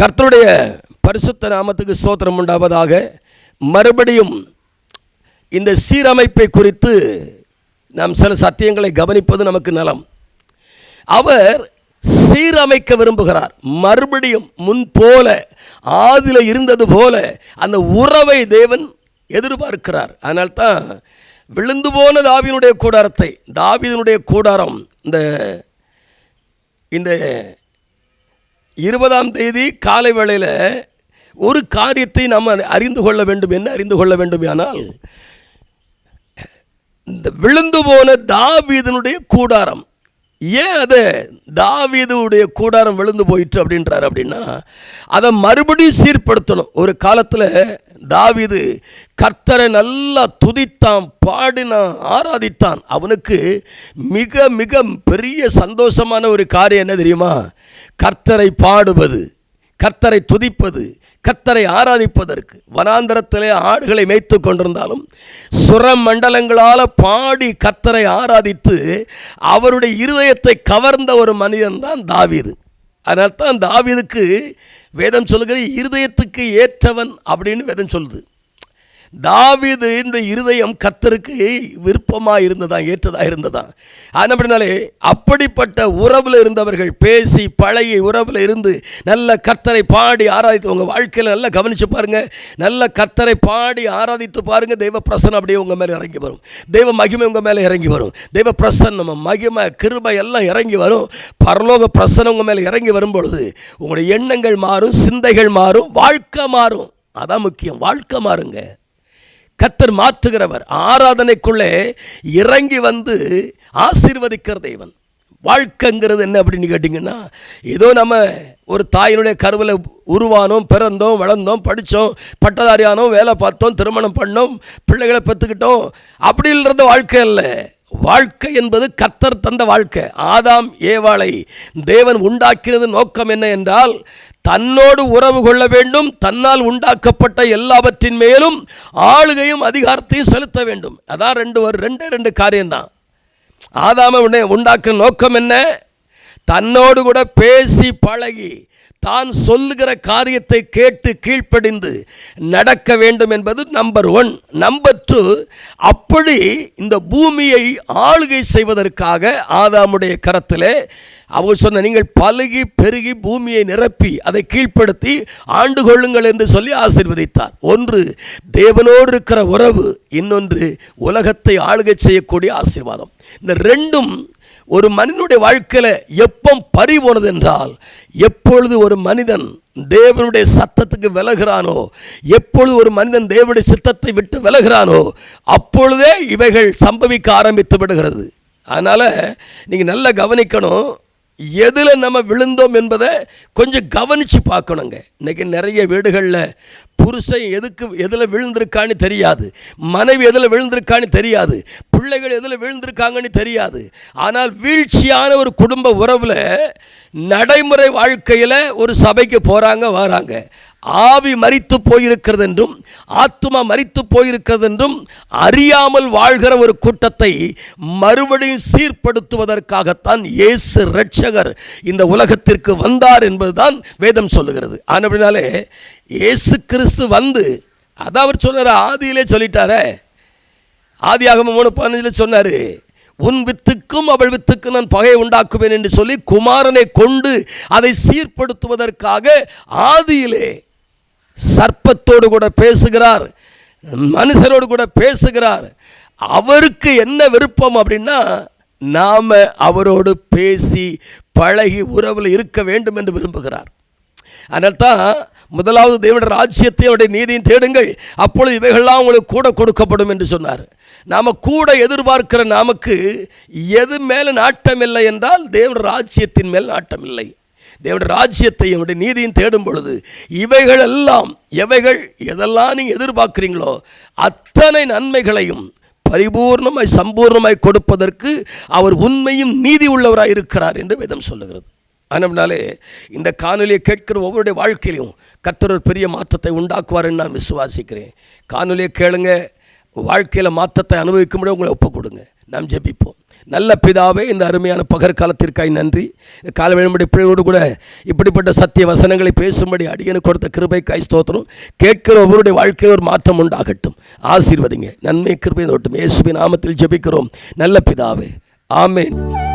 கர்த்தருடைய பரிசுத்த நாமத்துக்கு ஸ்தோத்திரம் உண்டாவதாக. மறுபடியும் இந்த சீரமைப்பை குறித்து நாம் சில சத்தியங்களை கவனிப்பது நமக்கு நலம். அவர் சீரமைக்க விரும்புகிறார். மறுபடியும் முன் போல ஆதில இருந்தது போல அந்த உறவை தேவன் எதிர்பார்க்கிறார். அதனால்தான் விழுந்து போன தாவியினுடைய கூடாரத்தை தாவீதினுடைய கூடாரம் இந்த இந்த இருபதாம் தேதி காலை வேளையில் ஒரு காரியத்தை நாம் அறிந்து கொள்ள வேண்டும். என்ன அறிந்து கொள்ள வேண்டும் ஆனால் இந்த விழுந்து போன தாவீதனுடைய கூடாரம். ஏன் அதை தாவீதுடைய கூடாரம் விழுந்து போயிட்டு அப்படின்றார் அப்படின்னா அதை மறுபடியும் சீர்படுத்தணும். ஒரு காலத்தில் தாவீது கர்த்தரை நல்லா துதித்தான் பாடினான் ஆராதித்தான். அவனுக்கு மிக மிக பெரிய சந்தோஷமான ஒரு காரியம் என்ன தெரியுமா? கர்த்தரை பாடுவது கர்த்தரை துதிப்பது கர்த்தரை ஆராதிப்பதற்கு வனாந்தரத்திலே ஆடுகளை மேய்த்து கொண்டிருந்தாலும் சுரமண்டலங்களால் பாடி கர்த்தரை ஆராதித்து அவருடைய இருதயத்தை கவர்ந்த ஒரு மனிதன்தான் தாவீது. அதனால் தான் தாவீதுக்கு வேதம் சொல்கிற இருதயத்துக்கு ஏற்றவன் அப்படின்னு வேதம் சொல்லுது. தாவீது இருதயம் கத்தருக்கு விருப்பமாக இருந்ததான் ஏற்றதாக இருந்ததான் அது அப்படினாலே அப்படிப்பட்ட உறவில் இருந்தவர்கள் பேசி பழகி உறவில் இருந்து நல்ல கத்தரை பாடி ஆராதித்து உங்கள் வாழ்க்கையில் நல்லா கவனித்து பாருங்கள் நல்ல கத்தரை பாடி ஆராதித்து பாருங்கள் தெய்வ பிரசன்னம் அப்படியே உங்கள் மேலே இறங்கி வரும். தெய்வ மகிமை உங்கள் மேலே இறங்கி வரும். தெய்வ பிரசன்னம் மகிமை கிருபை எல்லாம் இறங்கி வரும். பரலோக பிரசனம் உங்கள் மேலே இறங்கி வரும் பொழுது உங்களுடைய எண்ணங்கள் மாறும் சிந்தைகள் மாறும் வாழ்க்கை மாறும். அதான் முக்கியம். வாழ்க்கை மாறுங்க. கத்தர் மாற்றுகிறவர். ஆராதனைக்குள்ளே இறங்கி வந்து ஆசீர்வதிக்கிற தெய்வன் வாழ்க்கைங்கிறது என்ன அப்படின்னு கேட்டிங்கன்னா ஏதோ நம்ம ஒரு தாயினுடைய கருவில் உருவானோம் பிறந்தோம் வளர்ந்தோம் படித்தோம் பட்டதாரியானோம் வேலை பார்த்தோம் திருமணம் பண்ணோம் பிள்ளைகளை பெற்றுக்கிட்டோம் அப்படின்றது வாழ்க்கை இல்லை வாழ்க்கை என்பது கத்தர் தந்த வாழ்க்கை. ஆதாம் ஏவாளை தேவன் உண்டாக்கினது நோக்கம் என்ன என்றால் தன்னோடு உறவு கொள்ள வேண்டும் தன்னால் உண்டாக்கப்பட்ட எல்லாவற்றின் மேலும் ஆளுகையும் அதிகாரத்தையும் செலுத்த வேண்டும். அதான் ரெண்டு ஒரு ரெண்டே ரெண்டு காரியம்தான். ஆதாம உண்டாக்க நோக்கம் என்ன? தன்னோடு கூட பேசி பழகி தான் சொல்லுகிற காரியத்தை கேட்டு கீழ்ப்படிந்து நடக்க வேண்டும் என்பது நம்பர் ஒன் நம்பர் டூ அப்படி இந்த பூமியை ஆளுகை செய்வதற்காக ஆதாமுடைய கரத்திலே அவர் சொன்ன நீங்கள் பழுகி பெருகி பூமியை நிரப்பி அதை கீழ்ப்படுத்தி ஆண்டு கொள்ளுங்கள் என்று சொல்லி ஆசீர்வதித்தார். ஒன்று தேவனோடு இருக்கிற உறவு இன்னொன்று உலகத்தை ஆளுகை செய்யக்கூடிய ஆசீர்வாதம். இந்த ரெண்டும் ஒரு மனிதனுடைய வாழ்க்கையில் எப்போ பறி போனது என்றால் எப்பொழுது ஒரு மனிதன் தேவனுடைய சத்தத்துக்கு விலகிறானோ எப்பொழுது ஒரு மனிதன் தேவனுடைய சித்தத்தை விட்டு விலகிறானோ அப்பொழுதே இவைகள் சம்பவிக்க ஆரம்பித்து விடுகிறது. அதனால் நீங்கள் நல்லா கவனிக்கணும். எதில் நம்ம விழுந்தோம் என்பதை கொஞ்சம் கவனித்து பார்க்கணுங்க. இன்றைக்கி நிறைய வீடுகளில் புருஷன் எதுக்கு எதில் விழுந்திருக்கான்னு தெரியாது. மனைவி எதில் விழுந்திருக்கான்னு தெரியாது. பிள்ளைகள் எதில் விழுந்திருக்காங்கன்னு தெரியாது. ஆனால் வீழ்ச்சியான ஒரு குடும்ப உறவில் நடைமுறை வாழ்க்கையில் ஒரு சபைக்கு போகிறாங்க வராங்க. ஆவி மறித்து போயிருக்கிறது என்றும் ஆத்மா மறித்து போயிருக்கிறது என்றும் அறியாமல் வாழ்கிற ஒரு கூட்டத்தை மறுபடியும் சீர்படுத்துவதற்காகத்தான் இயேசு ரட்சகர் இந்த உலகத்திற்கு வந்தார் என்பதுதான் வேதம் சொல்லுகிறது. அப்படினாலே இயேசு கிறிஸ்து வந்து அதான் அவர் சொன்னார் ஆதியிலே சொல்லிட்டாரே ஆதியாகம மூணு பதினஞ்சில் சொன்னார் உன் வித்துக்கும் அவள் வித்துக்கும் நான் பகையை உண்டாக்குவேன் என்று சொல்லி குமாரனை கொண்டு அதை சீர்படுத்துவதற்காக ஆதியிலே சர்ப்பத்தோடு கூட பேசுகிறார் மனுஷரோடு கூட பேசுகிறார். அவருக்கு என்ன விருப்பம் அப்படின்னா நாம் அவரோடு பேசி பழகி உறவில் இருக்க வேண்டும் என்று விரும்புகிறார். அதனால் தான் முதலாவது தேவனுடைய ராஜ்யத்தை அவருடைய நீதியும் தேடுங்கள் அப்பொழுது இவைகள்லாம் உங்களுக்கு கூட கொடுக்கப்படும் என்று சொன்னார். நாம் கூட எதிர்பார்க்கிற நமக்கு எது மேலே நாட்டம் இல்லை என்றால் தேவன் ராஜ்யத்தின் மேல் நாட்டம் இல்லை. தேவனுடைய ராஜ்யத்தையும் அவருடைய நீதியும் தேடும் பொழுது இவைகள் எல்லாம் எவைகள் எதெல்லாம் நீங்கள் எதிர்பார்க்குறீங்களோ அத்தனை நன்மைகளையும் பரிபூர்ணமாய் சம்பூர்ணமாய் கொடுப்பதற்கு அவர் உண்மையும் நீதி உள்ளவராக இருக்கிறார் என்று வேதம் சொல்லுகிறது. அதனாலே இந்த காணொலியை கேட்கிற ஒவ்வொருடைய வாழ்க்கையிலையும் கத்தர் பெரிய மாற்றத்தை உண்டாக்குவார்ன்னு நான் விசுவாசிக்கிறேன். காணொலியை கேளுங்கள் வாழ்க்கையில் மாற்றத்தை அனுபவிக்க முடியும் உங்களை ஒப்புக் கொடுங்க நாம் ஜெபிப்போம். நல்ல பிதாவே இந்த அருமையான பகற்காலத்திற்காய் நன்றி. காலவேளும்படி பிள்ளைகளோடு கூட இப்படிப்பட்ட சத்திய வசனங்களை பேசும்படி அடியனு கொடுத்த கிருபைக்காய் ஸ்தோத்திரம். கேட்கிற ஒவ்வொருடைய வாழ்க்கையில் ஒரு மாற்றம் உண்டாகட்டும். ஆசீர்வதிங்க. நன்மை கிருபை நோட்டும் இயேசுவின் நாமத்தில் ஜெபிக்கிறோம். நல்ல பிதாவே. ஆமேன்.